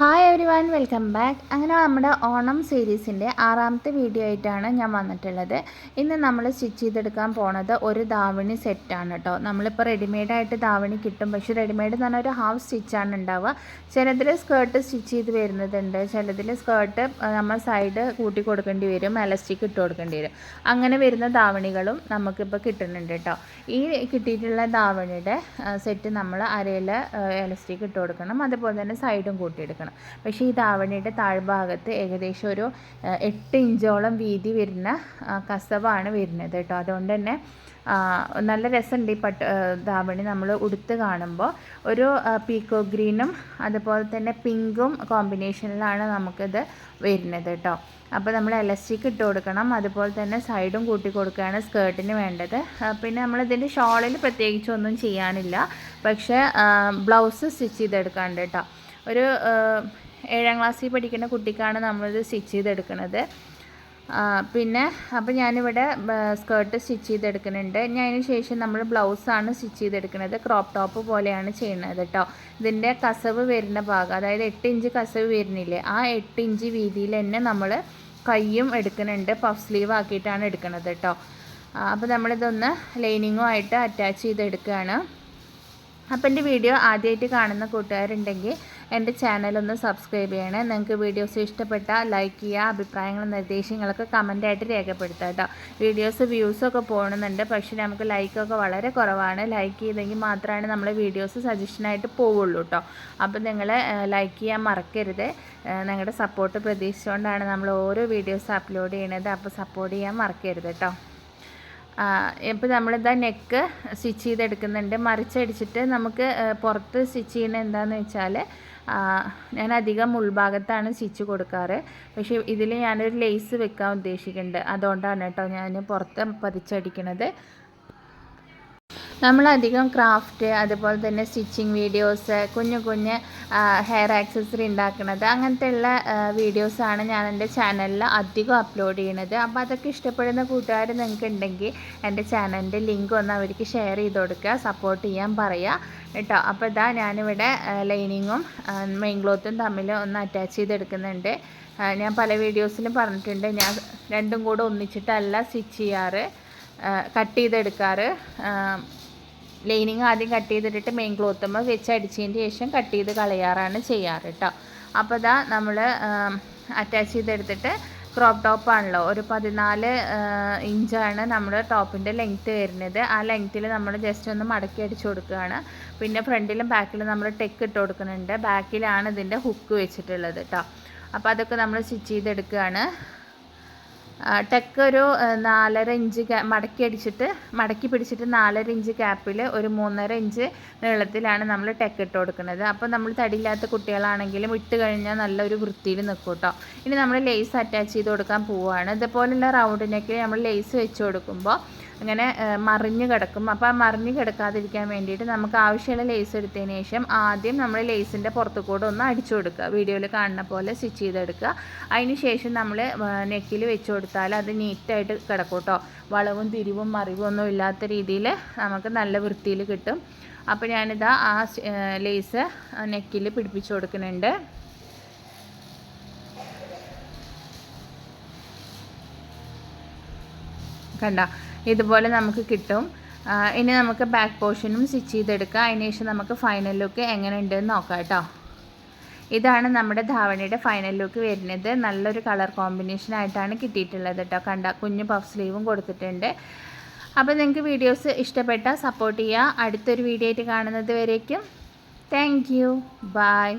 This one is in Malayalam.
Hi everyone welcome back അങ്ങനെ നമ്മുടെ ഓണം സീരീസിന്റെ ആറാമത്തെ വീഡിയോ ആയിട്ടാണ് ഞാൻ വന്നിട്ടുള്ളത്. ഇന്ന് നമ്മൾ സ്റ്റിച്ച് ചെയ്തെടുക്കാൻ പോണത് ഒരു ധാവണി സെറ്റാണ് കേട്ടോ നമ്മളിപ്പോൾ റെഡിമെയ്ഡായിട്ട് ദാവണി കിട്ടും. പക്ഷേ റെഡിമെയ്ഡ് എന്ന് പറഞ്ഞാൽ ഒരു ഹാഫ് സ്റ്റിച്ചാണ് ഉണ്ടാവുക. ചിലതിൽ സ്കേർട്ട് സ്റ്റിച്ച് ചെയ്ത് വരുന്നതുണ്ട്. ചിലതിൽ സ്കേർട്ട് നമ്മൾ സൈഡ് കൂട്ടി കൊടുക്കേണ്ടി വരും. എലസ്റ്റിക് ഇട്ട് കൊടുക്കേണ്ടി വരും. അങ്ങനെ വരുന്ന ധാവണികളും നമുക്കിപ്പോൾ കിട്ടുന്നുണ്ട് കേട്ടോ ഈ കിട്ടിയിട്ടുള്ള ദാവണിയുടെ സെറ്റ് നമ്മൾ അരയിൽ എലസ്റ്റിക് ഇട്ട് കൊടുക്കണം. അതുപോലെ തന്നെ സൈഡും കൂട്ടിയെടുക്കണം പക്ഷേ ഈ ധാവണിയുടെ താഴ്ഭാഗത്ത് ഏകദേശം ഒരു എട്ട് ഇഞ്ചോളം വീതി വരുന്ന കസവാണ് വരുന്നത് കേട്ടോ. അതുകൊണ്ട് തന്നെ നല്ല രസമുണ്ട് ഈ പട്ട് ധാവണി നമ്മൾ ഉടുത്ത് കാണുമ്പോൾ. ഒരു പീക്കോ ഗ്രീനും അതുപോലെ തന്നെ പിങ്കും കോമ്പിനേഷനിലാണ് നമുക്കിത് വരുന്നത് കേട്ടോ. അപ്പോൾ നമ്മൾ എലസ്റ്റിക് ഇട്ട് കൊടുക്കണം. അതുപോലെ തന്നെ സൈഡും കൂട്ടി കൊടുക്കുകയാണ് സ്കേർട്ടിന് വേണ്ടത്. പിന്നെ നമ്മളിതിന്റെ ഷോളിൽ പ്രത്യേകിച്ചൊന്നും ചെയ്യാനില്ല. പക്ഷേ ബ്ലൗസ് സ്റ്റിച്ച് ചെയ്തെടുക്കാണ്ട് കേട്ടോ. ഒരു ഏഴാം ക്ലാസ്സിൽ പഠിക്കുന്ന കുട്ടിക്കാണ് നമ്മളിത് സ്റ്റിച്ച് ചെയ്തെടുക്കുന്നത് പിന്നെ അപ്പോൾ ഞാനിവിടെ സ്കേർട്ട് സ്റ്റിച്ച് ചെയ്തെടുക്കുന്നുണ്ട്. ഞാൻ അതിന് ശേഷം നമ്മൾ ബ്ലൗസാണ് സ്റ്റിച്ച് ചെയ്തെടുക്കുന്നത് ക്രോപ്പ് ടോപ്പ് പോലെയാണ് ചെയ്യുന്നത് കേട്ടോ ഇതിന്റെ കസവ് വരുന്ന ഭാഗം അതായത് എട്ട് ഇഞ്ച് കസവ് വരുന്നില്ലേ ആ എട്ട് ഇഞ്ച് വീതിയിൽ തന്നെ നമ്മൾ കയ്യും എടുക്കുന്നുണ്ട്. പഫ് സ്ലീവ് ആക്കിയിട്ടാണ് എടുക്കുന്നത് കേട്ടോ അപ്പോൾ നമ്മളിതൊന്ന് ലൈനിങ്ങുമായിട്ട് അറ്റാച്ച് ചെയ്തെടുക്കുകയാണ്. അപ്പോൾ എന്റെ വീഡിയോ ആദ്യമായിട്ട് കാണുന്ന കൂട്ടുകാരുണ്ടെങ്കിൽ എന്റെ ചാനലൊന്ന് സബ്സ്ക്രൈബ് ചെയ്യണേ. നിങ്ങൾക്ക് വീഡിയോസ് ഇഷ്ടപ്പെട്ടാൽ ലൈക്ക് ചെയ്യുക അഭിപ്രായങ്ങളും നിർദ്ദേശങ്ങളൊക്കെ കമന്റായിട്ട് രേഖപ്പെടുത്തുക കേട്ടോ വീഡിയോസ് വ്യൂസൊക്കെ പോകണമെന്നുണ്ട് പക്ഷേ നമുക്ക് ലൈക്കൊക്കെ വളരെ കുറവാണ്. ലൈക്ക് ചെയ്തെങ്കിൽ മാത്രമാണ് നമ്മളെ വീഡിയോസ് സജഷനായിട്ട് പോവുള്ളൂ കേട്ടോ അപ്പോൾ നിങ്ങൾ ലൈക്ക് ചെയ്യാൻ മറക്കരുത്. നിങ്ങളുടെ സപ്പോർട്ട് പ്രതീക്ഷിച്ചുകൊണ്ടാണ് നമ്മൾ ഓരോ വീഡിയോസ് അപ്ലോഡ് ചെയ്യണത്. അപ്പോൾ സപ്പോർട്ട് ചെയ്യാൻ മറക്കരുത് കേട്ടോ ഇപ്പോൾ നമ്മളിതാ നെക്ക് സ്റ്റിച്ച് ചെയ്തെടുക്കുന്നുണ്ട്. മറിച്ചടിച്ചിട്ട് നമുക്ക് പുറത്ത് സ്റ്റിച്ച് ചെയ്യുന്ന എന്താണെന്ന് വെച്ചാൽ ഞാൻ അധികം ഉൾഭാഗത്താണ് സ്റ്റിച്ച് കൊടുക്കാറ്. പക്ഷേ ഇതിൽ ഞാനൊരു ലേസ് വെക്കാൻ ഉദ്ദേശിക്കുന്നുണ്ട്. അതുകൊണ്ടാണ് കേട്ടോ ഞാൻ പുറത്ത് പതിച്ചടിക്കണത്. നമ്മളധികം ക്രാഫ്റ്റ് അതുപോലെ തന്നെ സ്റ്റിച്ചിങ് വീഡിയോസ് കുഞ്ഞു കുഞ്ഞ് ഹെയർ ആക്സസറി ഉണ്ടാക്കുന്നത് അങ്ങനത്തെ ഉള്ള വീഡിയോസാണ് ഞാൻ എന്റെ ചാനലിൽ അധികം അപ്ലോഡ് ചെയ്യുന്നത്. അപ്പോൾ അതൊക്കെ ഇഷ്ടപ്പെടുന്ന കൂട്ടുകാർ നിങ്ങൾക്ക് ഉണ്ടെങ്കിൽ എന്റെ ചാനലിന്റെ ലിങ്ക് ഒന്ന് അവർക്ക് ഷെയർ ചെയ്ത് കൊടുക്കുക സപ്പോർട്ട് ചെയ്യാൻ പറയുക കേട്ടോ. അപ്പോൾ ഇതാ ഞാനിവിടെ ലൈനിങ്ങും മെയിൻ ക്ലോത്തും തമ്മിൽ ഒന്ന് അറ്റാച്ച് ചെയ്തെടുക്കുന്നുണ്ട്. ഞാൻ പല വീഡിയോസിലും പറഞ്ഞിട്ടുണ്ട്. ഞാൻ രണ്ടും കൂടെ ഒന്നിച്ചിട്ടല്ല സ്റ്റിച്ച് ചെയ്യാറ് കട്ട് ചെയ്തെടുക്കാറ് ലൈനിങ് ആദ്യം കട്ട് ചെയ്തിട്ടിട്ട് മെയിൻ ക്ലോത്തുമ്പോൾ വെച്ച് അടിച്ചതിന് ശേഷം കട്ട് ചെയ്ത് കളയാറാണ് ചെയ്യാറ് കേട്ടോ അപ്പോൾ ഇതാ നമ്മൾ അറ്റാച്ച് ചെയ്തെടുത്തിട്ട് ക്രോപ്പ് ടോപ്പാണല്ലോ ഒരു പതിനാല് ഇഞ്ചാണ് നമ്മുടെ ടോപ്പിന്റെ ലെങ്ത്ത് വരുന്നത്. ആ ലെങ്ത്തിൽ നമ്മൾ ജസ്റ്റ് ഒന്ന് മടക്കി അടിച്ചു കൊടുക്കുകയാണ്. പിന്നെ ഫ്രണ്ടിലും ബാക്കിലും നമ്മൾ ടെക്ക് ഇട്ട് കൊടുക്കുന്നുണ്ട്. ബാക്കിലാണ് ഇതിന്റെ ഹുക്ക് വെച്ചിട്ടുള്ളത് കേട്ടോ അപ്പോൾ അതൊക്കെ നമ്മൾ സ്റ്റിച്ച് ചെയ്തെടുക്കുകയാണ്. ടെക്ക് ഒരു നാലര ഇഞ്ച് മടക്കി അടിച്ചിട്ട് മടക്കി പിടിച്ചിട്ട് നാലര ഇഞ്ച് ക്യാപ്പിൽ ഒരു മൂന്നര ഇഞ്ച് നീളത്തിലാണ് നമ്മൾ ടെക്ക് ഇട്ട് കൊടുക്കുന്നത്. അപ്പോൾ നമ്മൾ തടിയില്ലാത്ത കുട്ടികളാണെങ്കിലും ഇട്ട് കഴിഞ്ഞാൽ നല്ലൊരു വൃത്തിയിൽ നിൽക്കും കേട്ടോ ഇനി നമ്മൾ ലേസ് അറ്റാച്ച് ചെയ്ത് കൊടുക്കാൻ പോവുകയാണ്. ഇതുപോലുള്ള റൗണ്ട് നെക്കിൽ നമ്മൾ ലേസ് വെച്ച് കൊടുക്കുമ്പോൾ അങ്ങനെ മറിഞ്ഞ് കിടക്കും. അപ്പോൾ ആ മറിഞ്ഞ് കിടക്കാതിരിക്കാൻ വേണ്ടിയിട്ട് നമുക്ക് ആവശ്യമുള്ള ലേസ് എടുത്തതിന് ശേഷം ആദ്യം നമ്മൾ ലേസിന്റെ പുറത്തു കൂടെ ഒന്ന് അടിച്ചു കൊടുക്കുക. വീഡിയോയിൽ കാണുന്ന പോലെ സ്റ്റിച്ച് ചെയ്തെടുക്കുക. അതിന് ശേഷം നമ്മൾ നെക്കിൽ വെച്ച് കൊടുത്താൽ അത് നീറ്റായിട്ട് കിടക്കും കേട്ടോ വളവും തിരിവും മറിവും ഒന്നും ഇല്ലാത്ത രീതിയിൽ നമുക്ക് നല്ല വൃത്തിയിൽ കിട്ടും. അപ്പോൾ ഞാനിതാ ആ ലേസ് നെക്കിൽ പിടിപ്പിച്ച് കൊടുക്കുന്നുണ്ട്. കണ്ട? ഇതുപോലെ നമുക്ക് കിട്ടും. ഇനി നമുക്ക് ബാക്ക് പോർഷനും സ്റ്റിച്ച് ചെയ്തെടുക്കാം. അതിന് ശേഷം നമുക്ക് ഫൈനൽ ലുക്ക് എങ്ങനെ ഉണ്ടെന്ന് നോക്കാം കേട്ടോ. ഇതാണ് നമ്മുടെ ധാവണിയുടെ ഫൈനൽ ലുക്ക് വരുന്നത്. നല്ലൊരു കളർ കോമ്പിനേഷൻ ആയിട്ടാണ് കിട്ടിയിട്ടുള്ളത് കേട്ടോ. കണ്ട കുഞ്ഞു പഫ് സ്ലീവും കൊടുത്തിട്ടുണ്ട്. അപ്പോൾ നിങ്ങൾക്ക് വീഡിയോസ് ഇഷ്ടപ്പെട്ടാൽ സപ്പോർട്ട് ചെയ്യുക. അടുത്തൊരു വീഡിയോ ആയിട്ട് കാണുന്നത് വരേക്കും. Thank you by